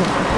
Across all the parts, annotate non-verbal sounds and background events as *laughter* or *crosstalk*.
Спасибо.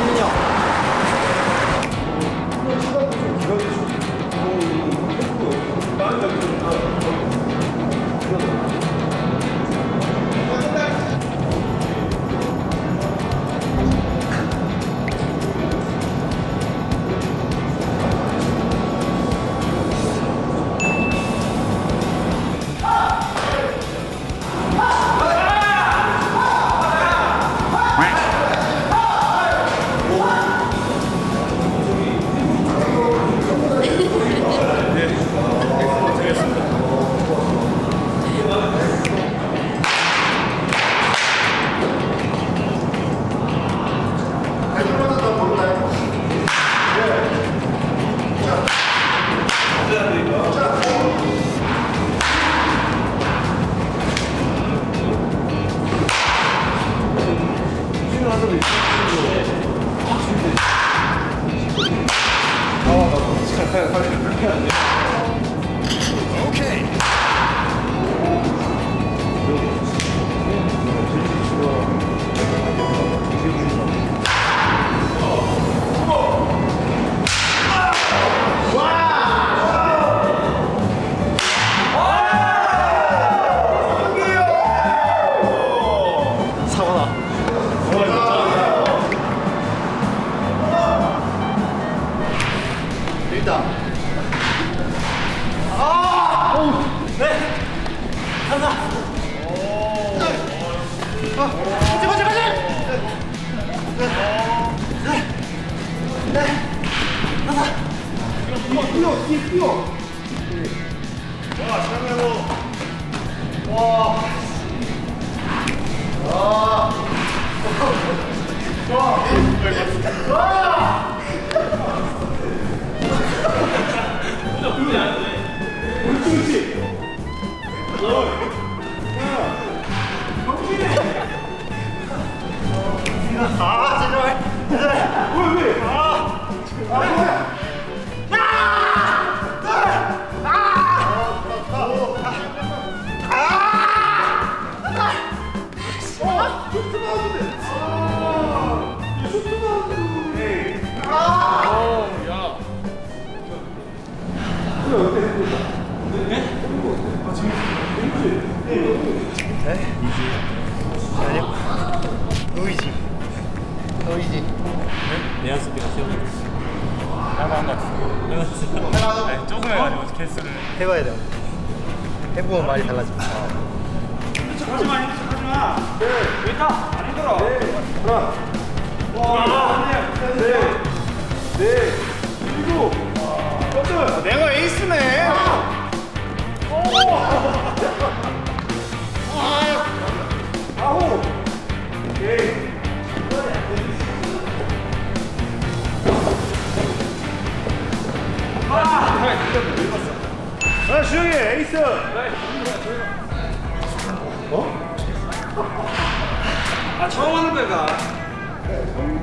거야.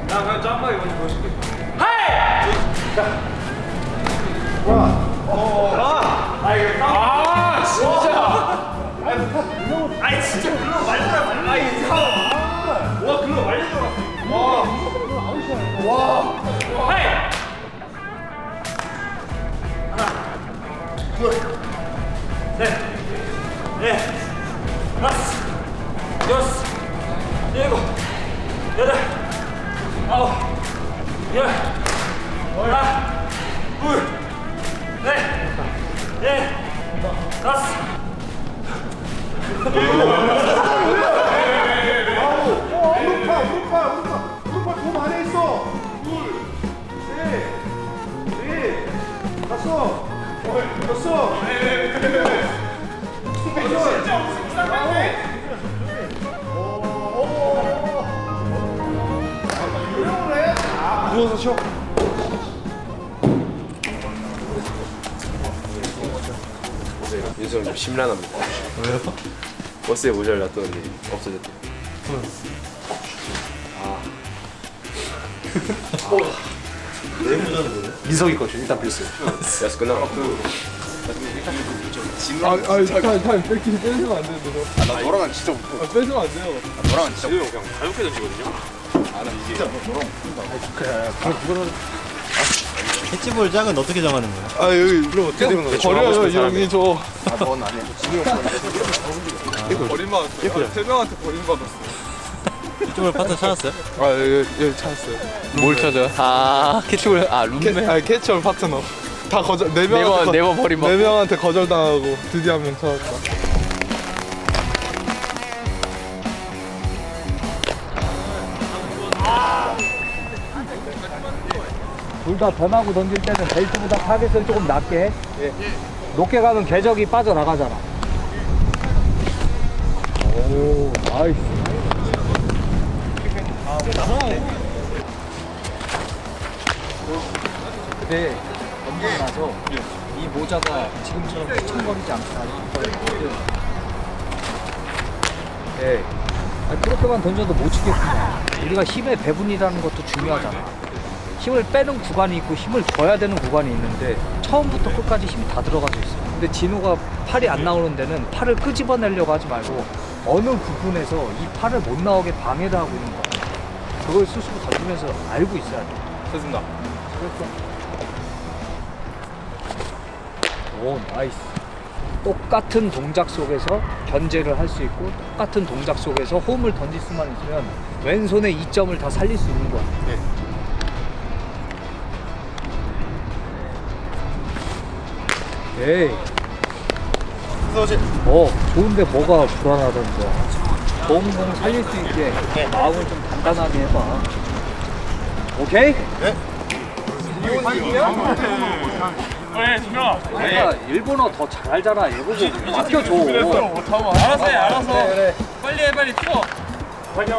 나 그냥 짬바이 먼저 보여줄게. 아, 진짜. 아이, 진짜 글로 말더라. 아이, 형. 와, 글로 말리더라. 와. 와. 하나, 둘, 넷, 넷, 다섯. 여섯, 누워서 쉬어. 윤수 형 좀 심란합니다. 왜요? 버스에 모자를 놔뒀는데 없어졌대. *laughs* 민석이 거좀 일단 빌렸어요. 야스 끝나고. 아, 아, 잠깐, 잠깐, 뺏기, 뺏으면 안 되는데, 저. 나 너랑은 진짜 아, 뺏으면 안 돼요. 너랑은 진짜 그냥 가볍게 던지거든요. 캐치볼 짝은 어떻게 정하는 거야? 아 여기 그럼 어떻게 되는 거야? 버려요 여기 저 아넌 아니야. 버림받았어 세 명한테 버림받았어 캐치볼 파트 찾았어요? 아 여기, 여기 찾았어요. 뭘 찾아? 아 캐치볼 아 캐, 룸메? 아니 캐치볼 파트너. 다 거절 네 명한테 네번 버림 네 명한테 거절당하고 드디어 한 명 찾았다. 둘 다 변하고 던질 때는 벨트보다 타겟을 조금 낮게 해. 높게 가면 궤적이 빠져나가잖아. 오, 나이스. 근데 던지고 나서 이 모자가 지금처럼 휘청거리지 거예요. 네. 아니, 그렇게만 던져도 못 치겠구나. 우리가 힘의 배분이라는 것도 중요하잖아. 힘을 빼는 구간이 있고 힘을 줘야 되는 구간이 있는데 처음부터 끝까지 힘이 다 들어가져 있어. 근데 진호가 팔이 안 나오는 데는 팔을 끄집어내려고 하지 말고 어느 부분에서 이 팔을 못 나오게 방해를 하고 있는 거야. 그걸 스스로 던지면서 알고 있어야 돼. 됐습니다 오, 나이스. 똑같은 동작 속에서 견제를 할 수 있고 똑같은 동작 속에서 홈을 던질 수만 있으면 왼손의 이점을 다 살릴 수 있는 거야. 에이. 어, 좋은데 뭐가 불안하던 거야. 좋은 공 살릴 수 있게 마음을 좀 단단하게 해봐. 오케이? 네, 준영아. 내가 일본어 더 잘 알잖아. 얘 보고 맡겨줘. 알았어, 해, 알았어. 빨리 해, 빨리 쳐. 화이팅,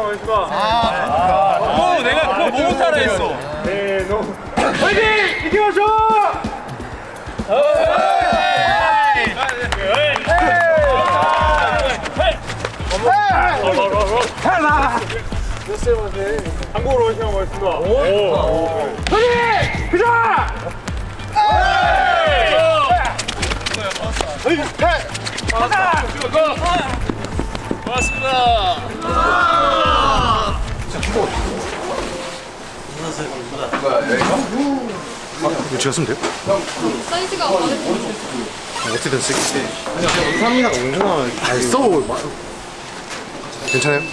아, 어, 내가 그거 뭐 못하라 했어. 네, 너. 화이팅! 이겨줘! 한국어로 오시면 고맙습니다. 오. 화이팅! 그자! 이거 지었으면 돼요? 사이즈가 마음에 들어. 어떻게든 쓰겠지. 감사합니다. 은근아. 아니 써. 마- 괜찮아요? *laughs*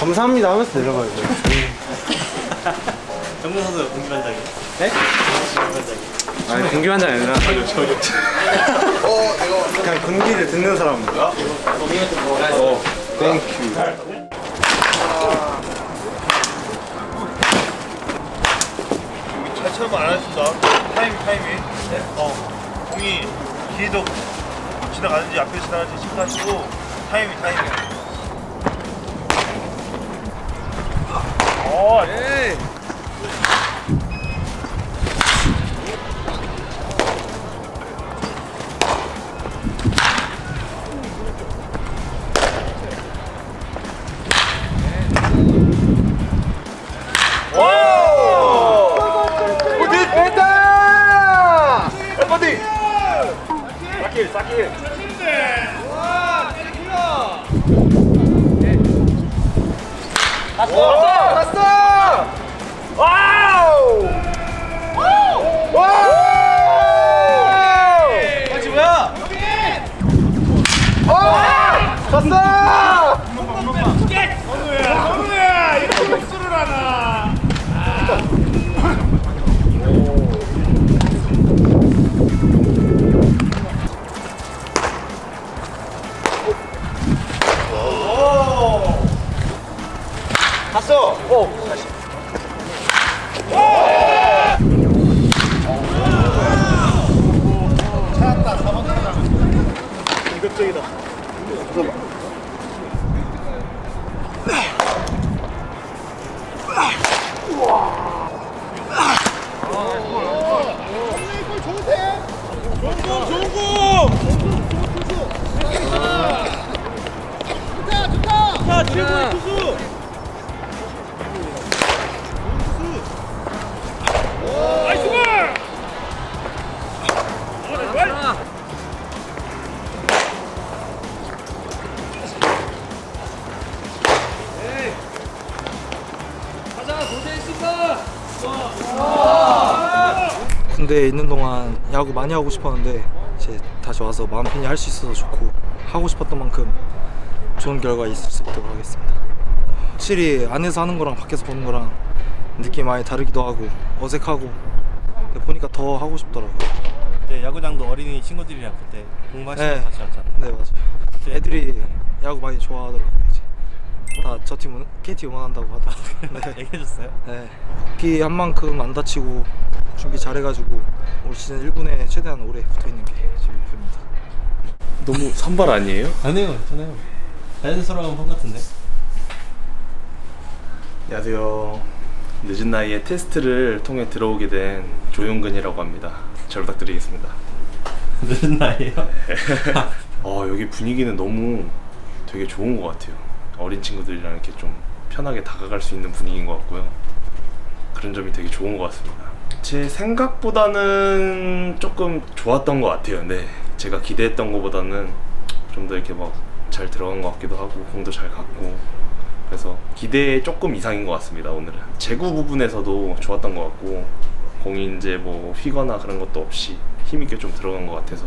감사합니다 하면서 내려가야 돼. 정근 선수 공기 반장이. 네? 아니 공기반장이 아니라 *laughs* 그냥 공기를 듣는 사람. 어. 땡큐. 잘처럼 안 하셨다 타이밍 타이밍 어 공이 뒤에도 지나가는지 앞에 지나가는지 체크하시고 타이밍 타이밍. 어, 최고의 군대에 있는 동안 야구 많이 하고 싶었는데 이제 다시 와서 마음 편히 할 수 있어서 좋고 하고 싶었던 만큼 좋은 결과 있을 수 있도록 하겠습니다. 확실히 안에서 하는 거랑 밖에서 보는 거랑 느낌이 많이 다르기도 하고 어색하고 근데 보니까 더 하고 싶더라고요. 네, 야구장도 어린이 친구들이랑 그때 공부하시면서 네. 같이 왔잖아요. 네 맞아요. 애들이 야구 많이 좋아하더라고요. 이제 다 저팀 KT 응원한다고 하더라고요. 네. 얘기해줬어요? 네. 복귀 한 만큼 안 다치고 준비 잘해가지고 올 시즌 1군에 최대한 오래 붙어 있는 게 제 목표입니다. 너무 산발 아니에요? 아니요, 괜찮아요. 자연스러운 폼 같은데? 안녕하세요. 늦은 나이에 테스트를 통해 들어오게 된 조용근이라고 합니다. 잘 부탁드리겠습니다. *laughs* 늦은 나이에요? *laughs* 어, 여기 분위기는 너무 되게 좋은 것 같아요. 어린 친구들이랑 이렇게 좀 편하게 다가갈 수 있는 분위기인 것 같고요. 그런 점이 되게 좋은 것 같습니다. 제 생각보다는 조금 좋았던 것 같아요. 네, 제가 기대했던 것보다는 좀 더 이렇게 막 잘 들어간 것 같기도 하고 공도 잘 갔고 그래서 기대 조금 이상인 것 같습니다. 오늘은 제구 부분에서도 좋았던 것 같고 공이 이제 뭐 휘거나 그런 것도 없이 힘 있게 좀 들어간 것 같아서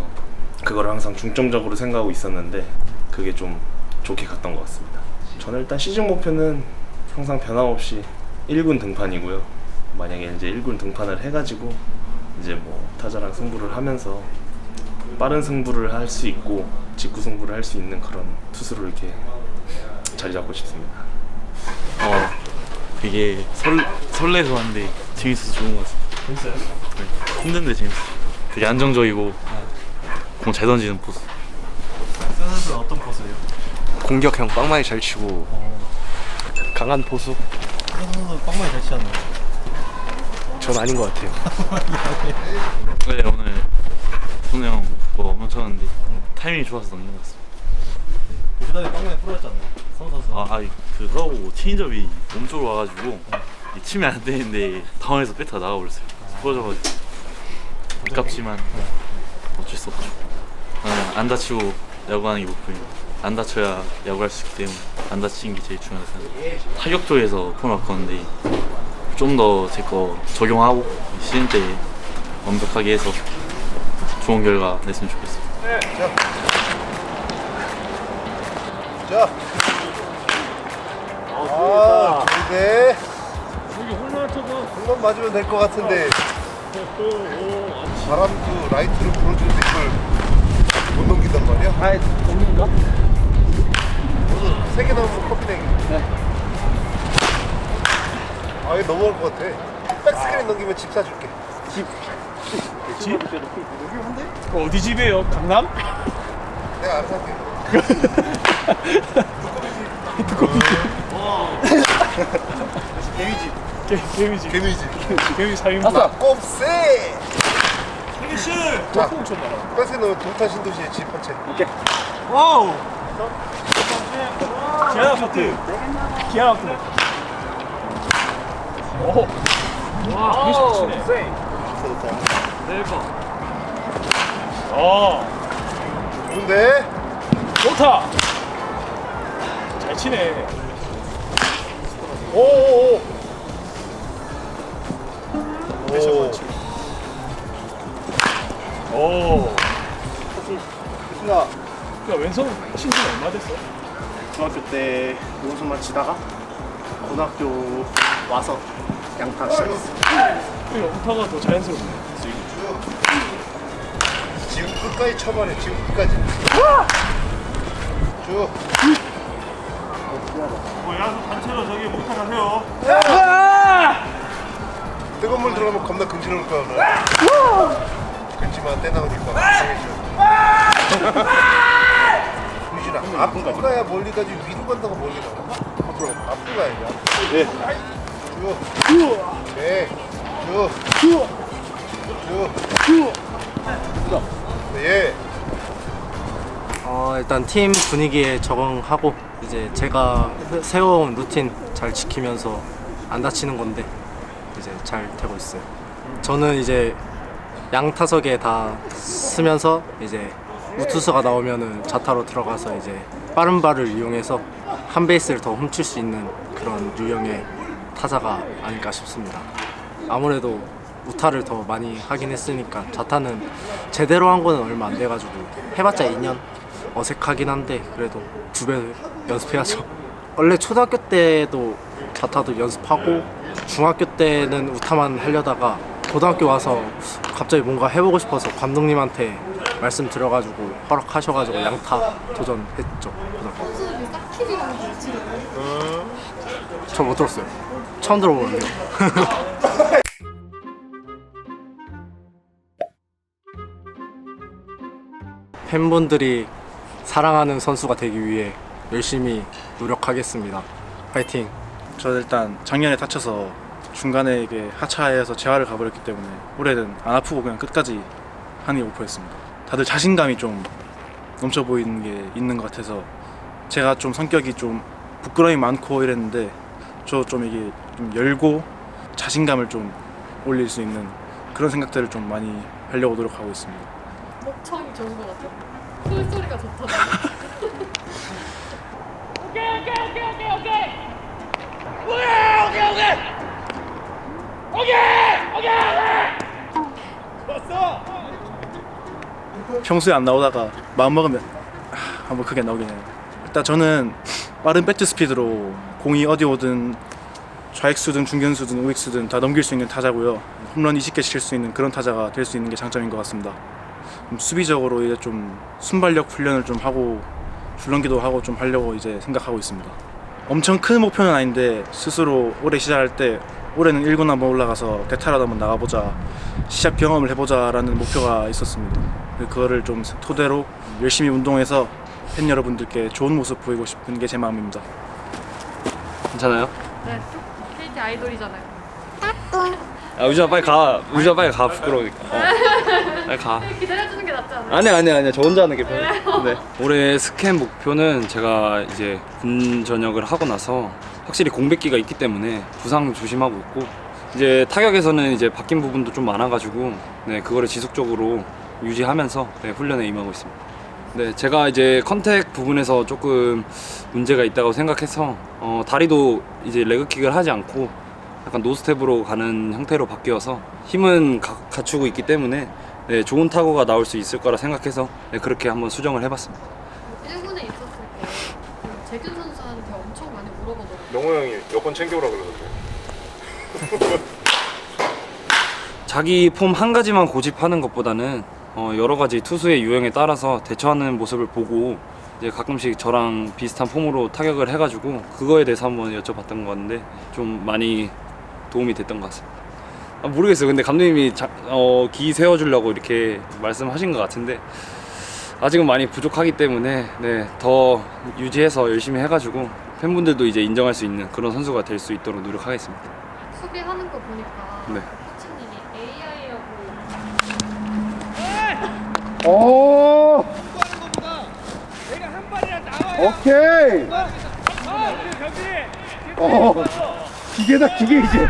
그걸 항상 중점적으로 생각하고 있었는데 그게 좀 좋게 갔던 것 같습니다. 저는 일단 시즌 목표는 항상 변함없이 1군 등판이고요. 만약에 이제 1군 등판을 해가지고 이제 뭐 타자랑 승부를 하면서 빠른 승부를 할 수 있고 직구 승부를 할 수 있는 그런 투수로 이렇게 자리 잡고 싶습니다. 어 되게 설, 설레서 하는데 재밌어서 좋은 것 같습니다 재밌어요? 네. 힘든데 재밌어요 되게 안정적이고 공 잘 던지는 포수 선 선수는 어떤 포스예요? 공격형 빵 많이 잘 치고 강한 포수? 선 선수 빵만이 잘 치잖아요. 전 아닌 것 같아요. *laughs* 네 오늘 손우 형뭐 엄청 쳤는데 타이밍이 좋아서 넘는 것 같습니다. 그 전에 빵만이 풀었잖아요. 선 선수. 아, 아니 그러고 체인점이 몸쪽으로 와가지고 이 치면 안 되는데 당황해서 배트가 나가버렸어요. 부러져가지고. 아깝지만 어쩔 수 없죠. 저는 안 다치고 야구하는 게 목표예요 안 다쳐야 야구할 수 있기 때문에 안 다치는 게 제일 중요하다고 생각해요 타격 쪽에서 폼을 바꿨는데 좀 더 제 거 적용하고 시즌 때 완벽하게 해서 좋은 결과 냈으면 좋겠어요 자. 아, 좋은데. 여기 홈런 쳐봐. 홈런 맞으면 될 것 같은데. 바람도 라이트로 불어주는데 이걸 못 넘긴단 말이야? 아, 동민가? 세개 넘으면 커피 내기. 아, 이거 넘어갈 것 같아. 백스크린 넘기면 집 사줄게. 집? 어디 집이에요? 강남? 내가 알아서 할게. *laughs* 개미집. 개미집. 개미집. 개미 사인분. 아싸, 꼼세! 개미씨! 자. 넣으면 동탄 신도시의 집 한 채. 와우! 기아 아파트. 기아 아파트. 오. 와, 잘 치네. 대박. 어, 좋은데? 좋다. 잘 치네. 오오오. 오. 오. 나 야, 왼손 친지 얼마 됐어? 중학교 때 농수만 치다가 고등학교 와서 양타 시작했어. 이 연타가 더 자연스럽네. 끝까지 쳐버려, 지금 끝까지. 쭉. 뭐 야수 단체로 저기 못하 가세요. 뜨거운 물 들어가면 겁나 근지러울 거야, 오늘. 근지만 떼 나오니까. 유진아, 앞으로 가야 멀리 가지 위로 간다고 멀리 나와. 앞으로, 앞으로 가야지. 예. 쭉. 네. 쭉. 쭉. 쭉. 예. 어, 일단 팀 분위기에 적응하고 이제 제가 세워온 루틴 잘 지키면서 안 다치는 건데 이제 잘 되고 있어요. 저는 이제 양 타석에 다 쓰면서 이제 우투수가 나오면은 좌타로 들어가서 이제 빠른 발을 이용해서 한 베이스를 더 훔칠 수 있는 그런 유형의 타자가 아닐까 싶습니다. 아무래도 우타를 더 많이 하긴 했으니까 자타는 제대로 한 거는 얼마 안 돼가지고 해봤자 2년 어색하긴 한데 그래도 두 배 연습해야죠. *laughs* 원래 초등학교 때도 자타도 연습하고 중학교 때는 우타만 하려다가 고등학교 와서 갑자기 뭔가 해보고 싶어서 감독님한테 말씀 드려가지고 허락하셔가지고 양타 도전했죠 고등학교. 저 못 들었어요. 처음 들어보는데요. *laughs* 팬분들이 사랑하는 선수가 되기 위해 열심히 노력하겠습니다. 파이팅! 저는 일단 작년에 다쳐서 중간에 이게 하차해서 재활을 가버렸기 때문에 올해는 안 아프고 그냥 끝까지 게 목표였습니다. 다들 자신감이 좀 넘쳐 보이는 게 있는 것 같아서 제가 좀 성격이 좀 부끄러움이 많고 이랬는데 저 좀 이게 좀 열고 자신감을 좀 올릴 수 있는 그런 생각들을 좀 많이 하려고 노력하고 있습니다. 목청이 좋은 것 같아. 꿀소리가 좋던데. 평소에 안 나오다가 마음 먹으면 하, 한번 크게 나오긴 해요. 일단 저는 빠른 배트 스피드로 공이 어디 오든 좌익수든 중견수든 우익수든 다 넘길 수 있는 타자고요. 홈런 20개 칠수 있는 그런 타자가 될 수 있는 게 장점인 것 같습니다. 좀 수비적으로 이제 좀 순발력 훈련을 좀 하고 줄넘기도 하고 좀 하려고 이제 생각하고 있습니다. 엄청 큰 목표는 아닌데 스스로 올해 시작할 때 올해는 1군 한번 올라가서 대타라도 한번 나가보자 시합 경험을 해보자라는 목표가 있었습니다. 그거를 좀 토대로 열심히 운동해서 팬 여러분들께 좋은 모습 보이고 싶은 게 제 마음입니다. 괜찮아요? 네, KT 아이돌이잖아요. 아 우주야 빨리 가 우주야 빨리 가 부끄러우니까 어. 빨리 가 기다려주는 게 낫지 않아요? 아니야 아니야 아니야 저 혼자 하는 게 편해? 네. 올해 스캔 목표는 제가 이제 군 전역을 하고 나서 확실히 공백기가 있기 때문에 부상 조심하고 있고 이제 타격에서는 이제 바뀐 부분도 좀 많아가지고 네 그거를 지속적으로 유지하면서 네, 훈련에 임하고 있습니다. 네 제가 이제 컨택 부분에서 조금 문제가 있다고 생각해서 어, 다리도 이제 레그킥을 하지 않고 약간 노스텝으로 가는 형태로 바뀌어서 힘은 가- 갖추고 있기 때문에 네, 좋은 타구가 나올 수 있을 거라 생각해서 네, 그렇게 한번 수정을 해봤습니다. 1군에 있었을 때 재균 선수한테 엄청 많이 물어보더라고요. 영호 형이 여권 챙겨오라 그러던데. *laughs* 자기 폼 한 가지만 고집하는 것보다는 어, 여러 가지 투수의 유형에 따라서 대처하는 모습을 보고 이제 가끔씩 저랑 비슷한 폼으로 타격을 해가지고 그거에 대해서 한번 여쭤봤던 건데 좀 많이 도움이 됐던 것 같습니다. 아, 모르겠어요. 근데 감독님이 자, 어, 기 세워주려고 이렇게 말씀하신 것 같은데 아직은 많이 부족하기 때문에 네, 더 유지해서 열심히 해가지고 팬분들도 이제 인정할 수 있는 그런 선수가 될 수 있도록 노력하겠습니다. 수비하는 거 보니까 네. 코치님이 AI하고 오. 오케이. 어. 기계다 기계 이제.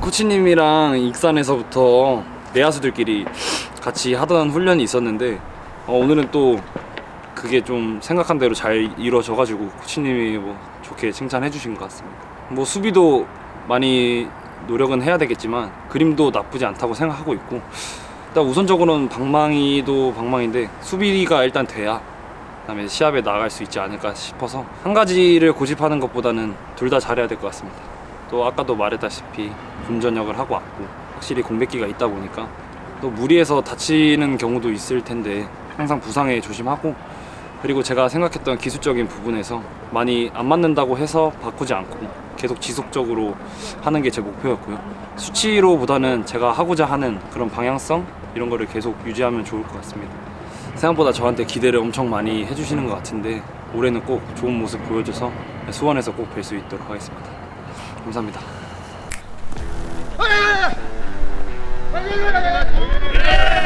코치님이랑 익산에서부터 내야수들끼리 같이 하던 훈련이 있었는데 어, 오늘은 또 그게 좀 생각한 대로 잘 이루어져가지고 코치님이 뭐 좋게 칭찬해 주신 것 같습니다. 뭐 수비도 많이 노력은 해야 되겠지만 그림도 나쁘지 않다고 생각하고 있고 일단 우선적으로는 방망이도 방망인데 수비가 일단 돼야 그다음에 시합에 나갈 수 있지 않을까 싶어서 한 가지를 고집하는 것보다는 둘 다 잘해야 될 것 같습니다. 또 아까도 말했다시피 군전역을 하고 왔고 확실히 공백기가 있다 보니까 또 무리해서 다치는 경우도 있을 텐데 항상 부상에 조심하고 그리고 제가 생각했던 기술적인 부분에서 많이 안 맞는다고 해서 바꾸지 않고 계속 지속적으로 하는 게 제 목표였고요. 수치로보다는 제가 하고자 하는 그런 방향성 이런 거를 계속 유지하면 좋을 것 같습니다. 생각보다 저한테 기대를 엄청 많이 해주시는 것 같은데 올해는 꼭 좋은 모습 보여줘서 수원에서 꼭 뵐 수 있도록 하겠습니다. 감사합니다. 아, 예! 예, 예. 아, 예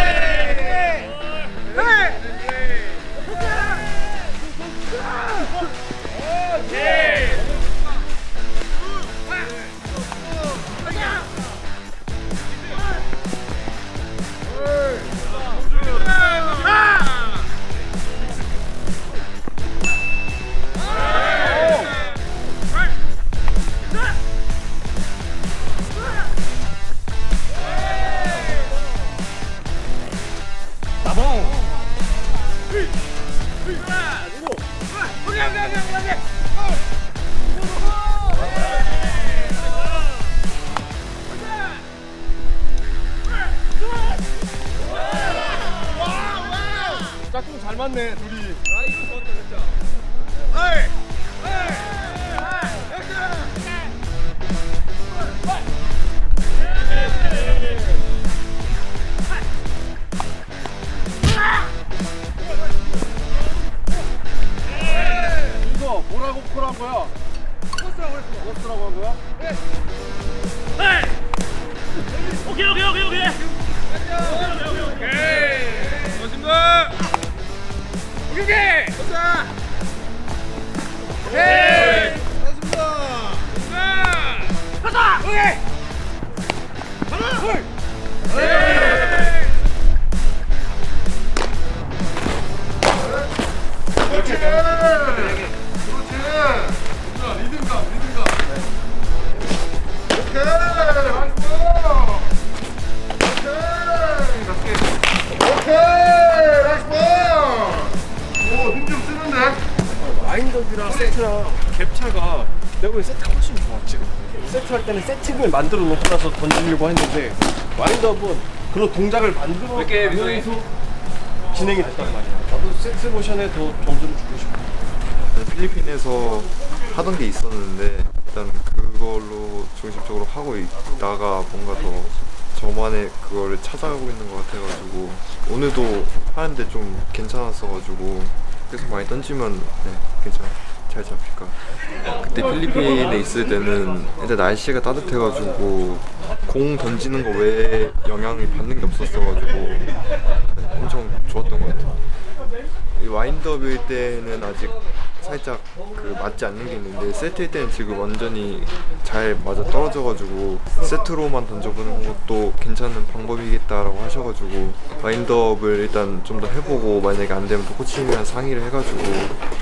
와인더비랑 세트랑 갭 차가 내가 보기엔 세트가 훨씬 좋아 지금. 세트 할 때는 세팅을 만들어 놓고 나서 던지려고 했는데 와인더브는 그런 동작을 만들어 놓으면서 진행이 됐단 말이야. 나도 세트 모션에 더 점수를 주고 싶어. 네, 필리핀에서 하던 게 있었는데 일단 그걸로 중심적으로 하고 있다가 뭔가 더 저만의 그거를 찾아가고 있는 것 같아가지고 오늘도 하는데 좀 괜찮았어가지고 계속 많이 던지면 네, 괜찮아 잘 잡힐 것 같아요. 그때 필리핀에 있을 때는 일단 날씨가 따뜻해가지고 공 던지는 거 외에 영향을 받는 게 없었어가지고 네, 엄청 좋았던 것 같아요. 이 와인더뷰일 때는 아직 살짝 그 맞지 않는 게 있는데 세트일 때는 지금 완전히 잘 맞아 떨어져가지고 세트로만 던져보는 것도 괜찮은 방법이겠다라고 하셔가지고 와인더업을 일단 좀 더 해보고 만약에 안 되면 또 코치님이랑 상의를 해가지고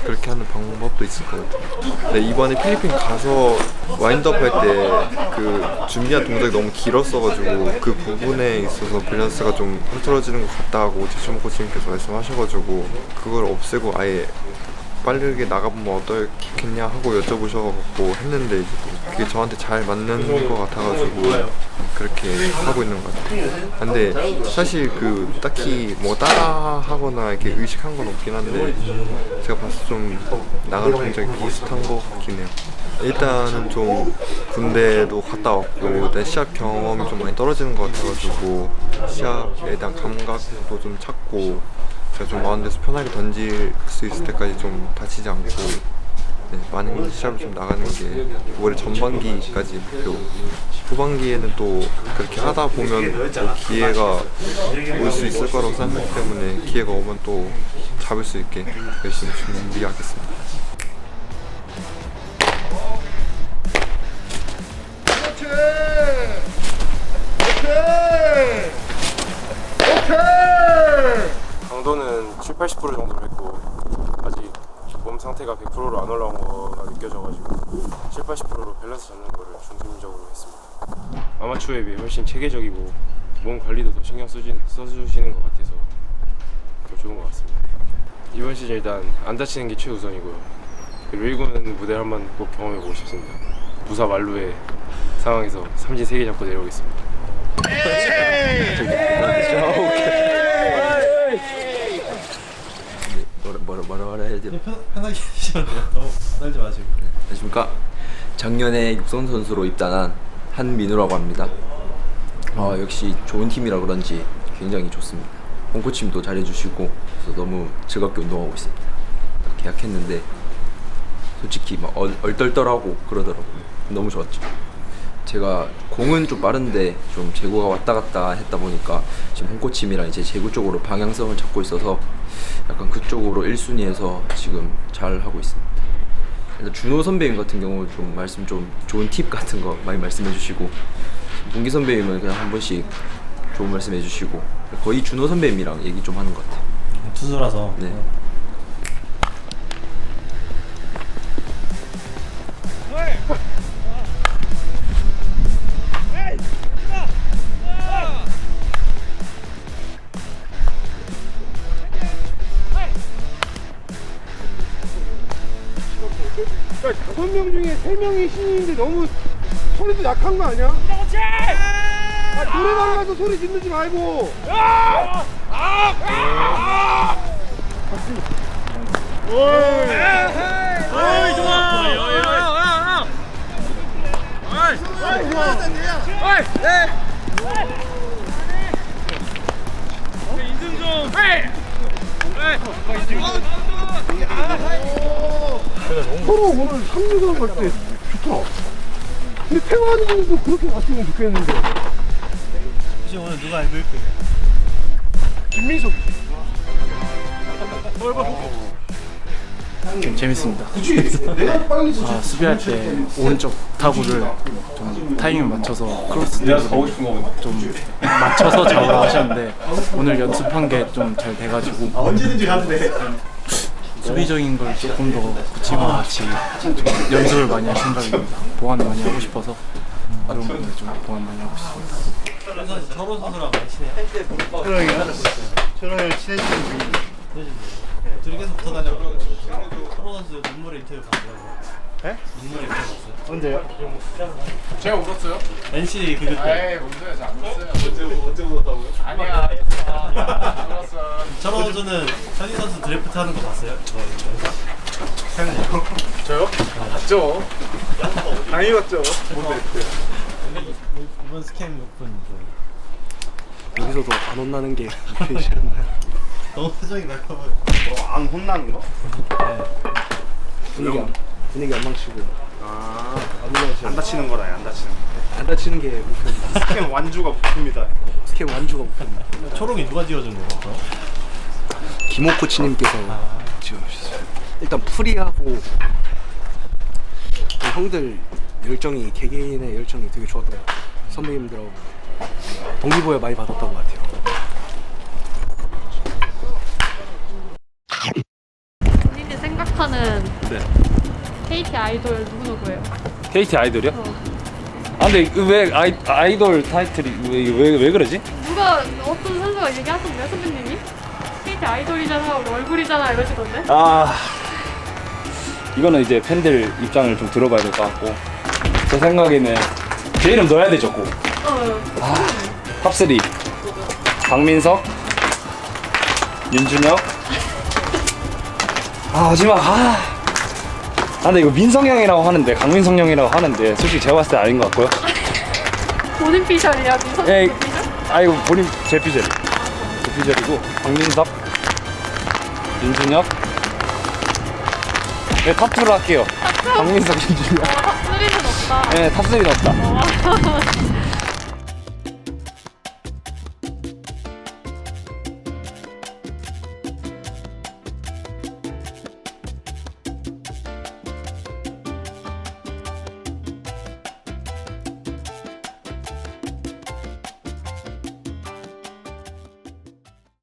그렇게 하는 방법도 있을 것 같아요. 이번에 필리핀 가서 와인드업 할 때 그 준비한 동작이 너무 길었어가지고 그 부분에 있어서 밸런스가 좀 흐트러지는 것 같다고 제주모 코치님께서 말씀하셔가지고 그걸 없애고 아예 빠르게 나가보면 어떻겠냐 하고 여쭤보셔갖고 했는데 이제 그게 저한테 잘 맞는 것 같아가지고 그렇게 하고 있는 것 같아요. 근데 사실 그 딱히 뭐 따라하거나 이렇게 의식한 건 없긴 한데 제가 봤을 때 좀 나가는 동작이 비슷한 것 같긴 해요. 일단은 좀 군대도 갔다 왔고 일단 시합 경험이 좀 많이 떨어지는 것 같아가지고 시합에 대한 감각도 좀 찾고 제가 좀 마음 데서 편하게 던질 수 있을 때까지 좀 다치지 않고 네, 많은 시합을 좀 나가는 게 올해 전반기까지 목표 후반기에는 또 그렇게 하다 보면 또 기회가 올 수 있을 거라고 생각하기 때문에 기회가 오면 또 잡을 수 있게 열심히 준비하겠습니다. 80% 정도 됐고 아직 몸 상태가 100%로 안 올라온 거가 느껴져가지고 7, 80%로 밸런스 잡는 거를 중심적으로 했습니다. 아마추어에 비해 훨씬 체계적이고 몸 관리도 더 신경 쓰지, 써주시는 것 같아서 더 좋은 것 같습니다. 이번 시즌 일단 안 다치는 게 최우선이고요. 그리고 1군 무대 한번 꼭 경험해보고 싶습니다. 무사 만루의 상황에서 삼진 3개 잡고 내려오겠습니다. 뭐라 뭐라 뭐라 해야 돼요? 편하게 하시면 돼요. 너무 떨지 마시고. 안녕하십니까. 작년에 육성 선수로 입단한 한민우라고 합니다. 어, 역시 좋은 팀이라 그런지 굉장히 좋습니다. 홈코치님도 잘해주시고 그래서 너무 즐겁게 운동하고 있습니다. 딱 계약했는데 솔직히 막 얼, 얼떨떨하고 그러더라고요. 너무 좋았죠. 제가 공은 좀 빠른데 좀 제구가 왔다 갔다 했다 보니까 지금 홈코치님이랑 이제 제구 쪽으로 방향성을 잡고 있어서 약간 그쪽으로 1순위에서 지금 잘 하고 있습니다. 일단 준호 선배님 같은 경우 좀 말씀 좀 좋은 팁 같은 거 많이 말씀해 주시고 동기 선배님은 그냥 한 번씩 좋은 말씀 해주시고 거의 준호 선배님이랑 얘기 좀 하는 것 같아요. 투수라서. 네. 세 명이 신인인데 너무 소리도 약한 거 아니야? 아, 노래방 가서 소리 지르지 말고. 어이 좋아 서로 오늘 3루간 갈때 좋다. 근데 태환이도 그렇게 갔으면 좋겠는데. 혹시 오늘 누가 MVP? 김민석. 재밌습니다. 내가 빨리 아, 수비할 때 오른쪽 타구를 좀 타이밍 맞춰서 크로스 좀 맞춰서 잡아하셨는데 오늘 연습한 게 좀 잘 돼가지고 언제든지 가도 돼. 수비적인 걸 조금 더 붙이고 같이 좀 연습을 많이 할 생각입니다. 보완을 많이 하고 싶어서 그런 부분에 좀 보완 많이 하고 싶습니다. 저로 선수랑 많이 친해요. 초롱이가? 초롱이랑 친해지는 중이지. 네, 둘이 계속 붙어 다녀가지고 서로 선수 눈물의 인터뷰 봤어요. 네? 눈물의 인터뷰 봤어요? 언제요? 제가 울었어요? NC 그 그때. 에이, 뭔데? 잘안 울었어요. 언제, 언제 울었다고요? 아니야. 안 울었어. 선수는 현희 선수 드래프트 하는 거 봤어요? 저 영상? 현이요? 저요? 봤죠. 당연히 봤죠. 뭔데? 이번 스캠 오픈 뭐 여기서도 안 혼나는 게 목표이시였나요? *laughs* 너무 표정이 날카로워. 안 혼나는 거? 네. 분위기 안, 분위기 안 망치고. 아, 안, 안 다치는 거다, 안 다치는 거. 안 다치는 게 목표입니다. *laughs* 스캔 완주가 목표입니다. 스캔 완주가 목표입니다. 초록이 누가 지어준 거예요? 김호 코치님께서 지어주셨어요. 일단 프리하고 그 형들 열정이 개개인의 열정이 되게 좋았던 것 같아요. 선배님들하고 동기부여 많이 받았던 것 같아요. 아이돌 누구 누구예요? KT 아이돌이요? 아 근데 왜 아이, 아이돌 타이틀이 왜, 왜, 왜 그러지? 누가 어떤 선수가 얘기하던데요 선배님이? KT 아이돌이잖아 우리 얼굴이잖아 이러시던데? 아 이거는 이제 팬들 입장을 좀 들어봐야 될 것 같고 제 생각에는 제 이름 넣어야 되죠 꼭 어. 탑3 박민석 윤준혁 아 마지막 아, 아 근데 이거 민성 형이라고 하는데 강민성 형이라고 하는데 솔직히 제가 봤을 때 아닌 것 같고요. 본인 피셜이야? 민석 예? 아 이거 본인 제 피셜 제 피셜이고 박민석 윤준혁. 네 탑2로 할게요. 박민석 윤준혁. 탑3는 없다. 네 탑3는 없다. 어. *laughs*